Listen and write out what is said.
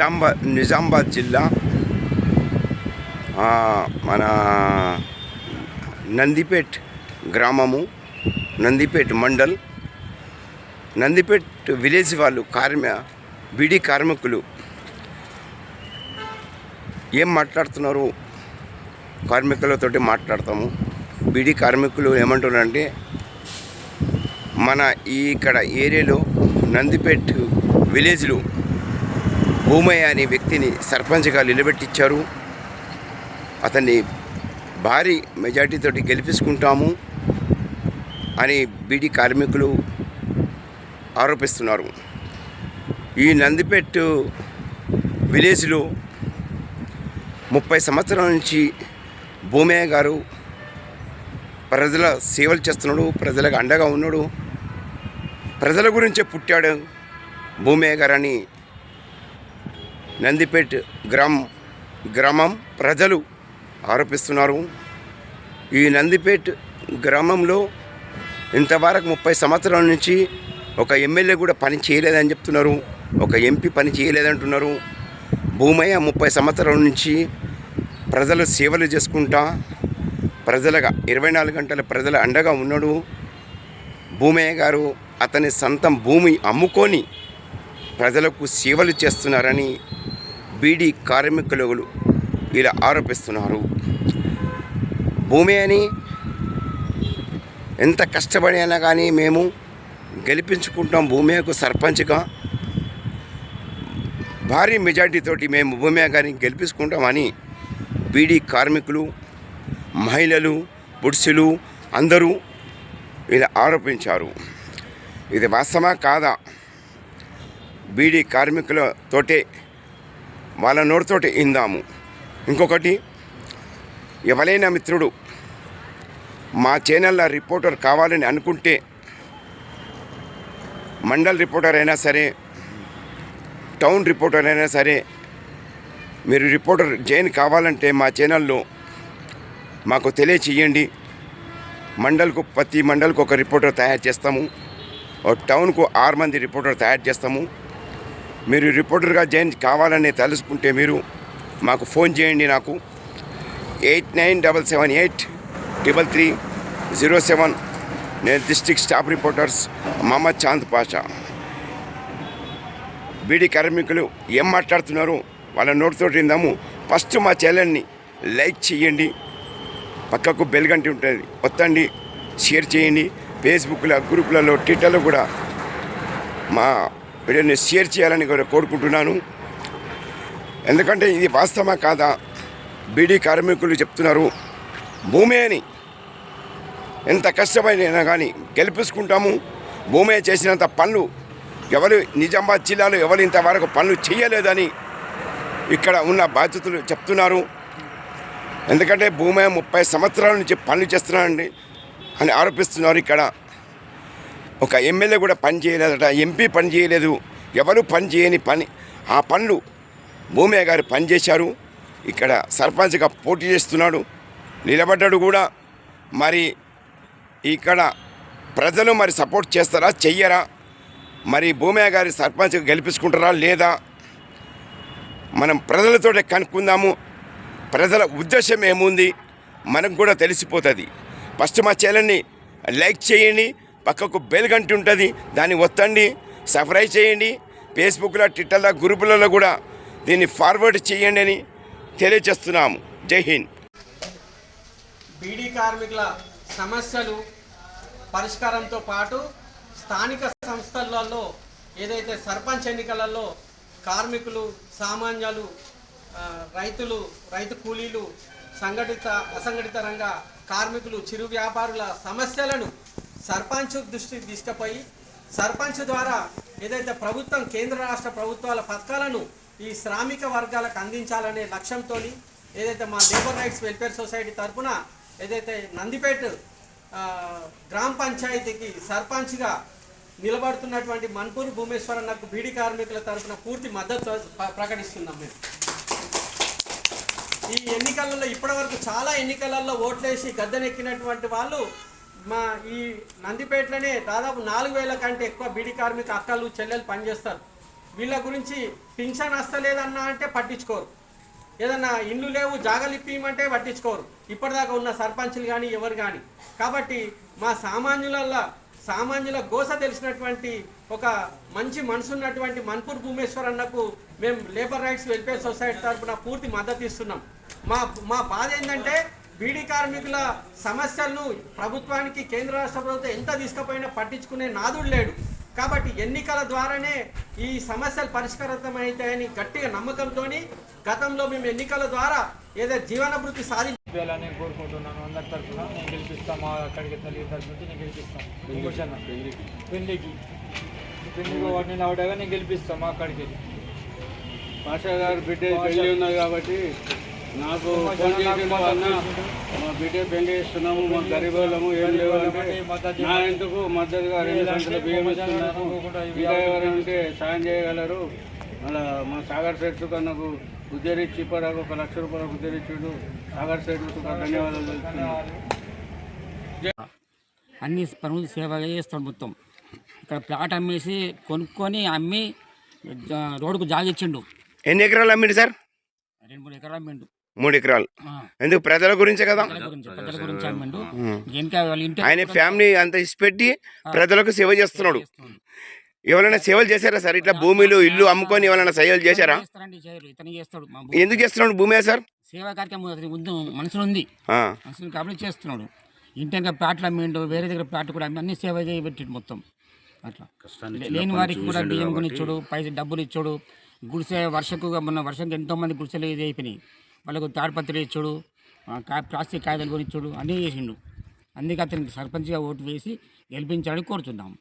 నిజామాబాద్ నిజామాబాద్ జిల్లా మన నందిపేట్ గ్రామము నందిపేట్ మండల్ నందిపేట్ విలేజ్ వాళ్ళు కార్మి బీడీ కార్మికులు ఏం మాట్లాడుతున్నారు? కార్మికులతోటి మాట్లాడతాము. బీడీ కార్మికులు ఏమంటున్నారంటే మన ఈ ఇక్కడ ఏరియాలో నందిపేట్ విలేజ్లో భూమయ్య అనే వ్యక్తిని సర్పంచ్గా నిలబెట్టించారు అతన్ని భారీ మెజార్టీతోటి గెలిపించుకుంటాము అని బీడీ కార్మికులు ఆరోపిస్తున్నారు. ఈ నందిపేట్ విలేజ్లో ముప్పై సంవత్సరాల నుంచి భూమయ్య గారు ప్రజల సేవలు చేస్తున్నాడు ప్రజలకు అండగా ఉన్నాడు. ప్రజల గురించే పుట్టాడు భూమయ్య గారు అని నందిపేట్ గ్రామం గ్రామం ప్రజలు ఆరోపిస్తున్నారు. ఈ నందిపేట్ గ్రామంలో ఇంతవరకు ముప్పై సంవత్సరాల నుంచి ఒక ఎమ్మెల్యే కూడా పని చేయలేదని చెప్తున్నారు. ఒక ఎంపీ పని చేయలేదంటున్నారు. భూమయ్య ముప్పై సంవత్సరాల నుంచి ప్రజలు సేవలు చేసుకుంటా ప్రజలుగా ఇరవై నాలుగు గంటల ప్రజల అండగా ఉన్నాడు. భూమయ్య గారు అతని సొంతం భూమి అమ్ముకొని ప్రజలకు సేవలు చేస్తున్నారని బీడీ కార్మికులు ఇలా ఆరోపిస్తున్నారు. భూమి అని ఎంత కష్టపడి అయినా కానీ మేము గెలిపించుకుంటాం భూమియకు సర్పంచ్గా. భారీ మెజార్టీతోటి మేము భూమియా గారిని గెలిపించుకుంటామని బీడీ కార్మికులు మహిళలు పురుషులు అందరూ ఇలా ఆరోపించారు. ఇది వాస్తవా కాదా? బీడీ కార్మికులతోటే వాళ్ళ నోటితోటి ఇందాము ఇంకొకటి ఎవరైనా మిత్రుడు మా ఛానల్లో రిపోర్టర్ కావాలని అనుకుంటే మండల్ రిపోర్టర్ అయినా సరే టౌన్ రిపోర్టర్ అయినా సరే మీరు రిపోర్టర్ జైన్ కావాలంటే మా ఛానల్లో మాకు తెలియచేయండి. మండల్కు ప్రతి మండల్కు ఒక రిపోర్టర్ తయారు చేస్తాము. టౌన్కు ఆరు మంది రిపోర్టర్ తయారు చేస్తాము. మీరు రిపోర్టర్గా జాయిన్ కావాలని తెలుసుకుంటే మీరు మాకు ఫోన్ చేయండి నాకు. Eight nine double seven eight triple three zero seven. నేను district staff reporters Mohammed Chand Pasha. Beedi కార్మికులు ఏం మాట్లాడుతున్నారు? వాళ్ళ నోటితో విందాము. ఫస్ట్ మా ఛానల్ని లైక్ చేయండి. పక్కకు బెల్గంటి ఉంటుంది. వత్తండి షేర్ చేయండి. ఫేస్బుక్లో గ్రూపులలో ట్విట్టర్లో కూడా మా వీడియోని షేర్ చేయాలని కూడా కోరుకుంటున్నాను. ఎందుకంటే ఇది వాస్తవమా కాదా? బీడీ కార్మికులు చెప్తున్నారు భూమి అని. ఎంత కష్టమైనా కానీ గెలిపించుకుంటాము. భూమి చేసినంత పనులు ఎవరు నిజామాబాద్ జిల్లాలో ఎవరు ఇంతవరకు పనులు చేయలేదని ఇక్కడ ఉన్న బాధ్యతలు చెప్తున్నారు. ఎందుకంటే భూమి ముప్పై సంవత్సరాల నుంచి పనులు చేస్తున్నారండి అని ఆరోపిస్తున్నారు ఇక్కడ. ఒక ఎమ్మెల్యే కూడా పని చేయలేదట ఎంపీ పని చేయలేదు. ఎవరు పని చేయని పని ఆ పనులు భూమయ్య గారు పనిచేశారు ఇక్కడ సర్పంచ్గా పోటీ చేస్తున్నాడు నిలబడ్డాడు కూడా. మరి ఇక్కడ ప్రజలు మరి సపోర్ట్ చేస్తారా చెయ్యరా? మరి భూమయ్య గారి సర్పంచ్గా గెలిపించుకుంటారా లేదా? మనం ప్రజలతో కనుక్కుందాము. ప్రజల ఉద్దేశం ఏముంది? మనకు కూడా తెలిసిపోతుంది. ఫస్ట్ మా ఛానల్ని లైక్ చేయండి పక్కకు బెల్గంటి ఉంటుంది. దాన్ని ఒత్తండి సబ్స్క్రైబ్ చేయండి. ఫేస్బుక్లో ట్విట్టర్లో గ్రూపులలో కూడా దీన్ని ఫార్వర్డ్ చేయండి అని తెలియజేస్తున్నాము. జై హింద్. బీడీ కార్మికుల సమస్యలు పరిష్కారంతో పాటు స్థానిక సంస్థలలో ఏదైతే సర్పంచ్ ఎన్నికలలో కార్మికులు సామాన్యులు రైతులు రైతు కూలీలు సంఘటిత అసంఘటిత రంగ కార్మికులు చిరు వ్యాపారుల సమస్యలను సర్పంచ్ దృష్టికి తీసుకుపోయి సర్పంచ్ ద్వారా ఏదైతే ప్రభుత్వం కేంద్ర రాష్ట్ర ప్రభుత్వాల పథకాలను ఈ శ్రామిక వర్గాలకు అందించాలనే లక్ష్యంతో ఏదైతే మా లేబర్ రైట్స్ వెల్ఫేర్ సొసైటీ తరపున ఏదైతే నందిపేట గ్రామ పంచాయతీకి సర్పంచ్గా నిలబడుతున్నటువంటి మన్పూర్ భూమేశ్వరన్నకు బీడీ కార్మికుల తరఫున పూర్తి మద్దతు ప్రకటిస్తున్నాం మేము. ఈ ఎన్నికలలో ఇప్పటివరకు చాలా ఎన్నికలలో ఓట్లేసి గద్దెనెక్కినటువంటి వాళ్ళు మా ఈ నందిపేటలోనే దాదాపు నాలుగు వేల కంటే ఎక్కువ బీడీ కార్మిక అక్కలు చెల్లెలు పనిచేస్తారు. వీళ్ళ గురించి పింఛన్ వస్తలేదన్నా అంటే పట్టించుకోరు. ఏదన్నా ఇండ్లు లేవు జాగలు ఇప్పియమంటే పట్టించుకోరు. ఇప్పటిదాకా ఉన్న సర్పంచులు కానీ ఎవరు కానీ కాబట్టి మా సామాన్యులల్లో సామాన్యుల గోస తెలిసినటువంటి ఒక మంచి మనసు ఉన్నటువంటి మన్పూర్ భూమేశ్వర్ అన్నకు మేము లేబర్ రైట్స్ వెల్ఫేర్ సొసైటీ తరఫున పూర్తి మద్దతు ఇస్తున్నాం. మా మా బాధ ఏంటంటే బీడీ కార్మికుల సమస్యలను ప్రభుత్వానికి కేంద్ర రాష్ట్ర ప్రభుత్వం ఎంత తీసుకుపోయినా పట్టించుకునే నాదుడు లేడు. కాబట్టి ఎన్నికల ద్వారానే ఈ సమస్యలు పరిష్కరితమవుతాయని గట్టిగా నమ్మకంతో గతంలో మేము ఎన్నికల ద్వారా ఏదో జీవనభృతి సాధి గెలిపించాలని కోరుకుంటున్నాను. అందరి తరఫున నేను గెలిపిస్తాను. మా అక్కడికి తల్లి తరఫు నుంచి నేను గెలిపిస్తాను. పెళ్ళికి పెళ్ళికి. వాటిని అవడగా నేను గెలిపిస్తాను మా అక్కడికి వెళ్ళి. పాషా గారు బిడ్డ పెళ్ళి ఉన్నది కాబట్టి నాకు ఫోన్ చేసిండు అన్న మా బిడ్డ పెళ్ళి చేస్తున్నాము మా గరీబులము ఏం లేవు అంటే నా ఎందుకు మద్దతుగా రెండు గంటల బియ్యం ఇస్తున్నారు? ఇంకా సాయం చేయగలరు? మళ్ళా మా సాగర్ సెట్స్ నాకు ఉద్దరించి ఇప్పటిదాకా ఒక లక్ష రూపాయలకు ఉద్దరించుడు సాగర్ సెట్స్ ధన్యవాదాలు అన్ని పనులు సేవగా చేస్తాడు మొత్తం. ఇక్కడ ప్లాట్ అమ్మేసి కొనుక్కొని అమ్మి జ- రోడ్డుకు జాగిచ్చిండు. ఎన్ని ఎకరాలు అమ్మిండు సార్? రెండు మూడు ఎకరాలు అమ్మిండు. మూడు ఎకరాలు ఎందుకు? ప్రజల గురించే కదా. ప్రజల గురించి ప్రజల గురించి అమ్మిండు ఇంకా వాళ్ళ ఇంటి ఆయన ఫ్యామిలీ అంత ఇచ్చిపెట్టి ప్రజలకు సేవ చేస్తున్నాడు. ఎవరైనా సేవలు చేశారా సార్? ఇట్లా భూమిలు ఇల్లు అమ్ముకొని ఎవరైనా సేవలు చేశారా? ఎందుకు చేస్తున్నాడు భూమే సార్? సేవా కార్యక్రమం మనసులో ఉంది. మనసులో కాబట్టి చేస్తున్నాడు. ఇంటి ఇంకా ప్లాట్లు అమ్మిండు వేరే దగ్గర ప్లాట్ కూడా అమ్మి అన్ని సేవ చేయబెట్టిండు మొత్తం. అట్లా. లేని వారికి కూడా బియ్యం కొని ఇచ్చాడు పైసలు డబ్బులు ఇచ్చాడు. గుడిసె వర్షకు మొన్న వర్షంకి ఎంతో మంది గుడిసెలు ఇది అయిపోయినాయి. వాళ్ళకు తాడిపత్రి ఇచ్చాడు కా- ప్లాస్టిక్ కాగితాలు కొనిచ్చాడు అన్నీ చేసిండు. అందుకే అతనికి సర్పంచ్గా ఓటు వేసి గెలిపించాలని కోరుతున్నాము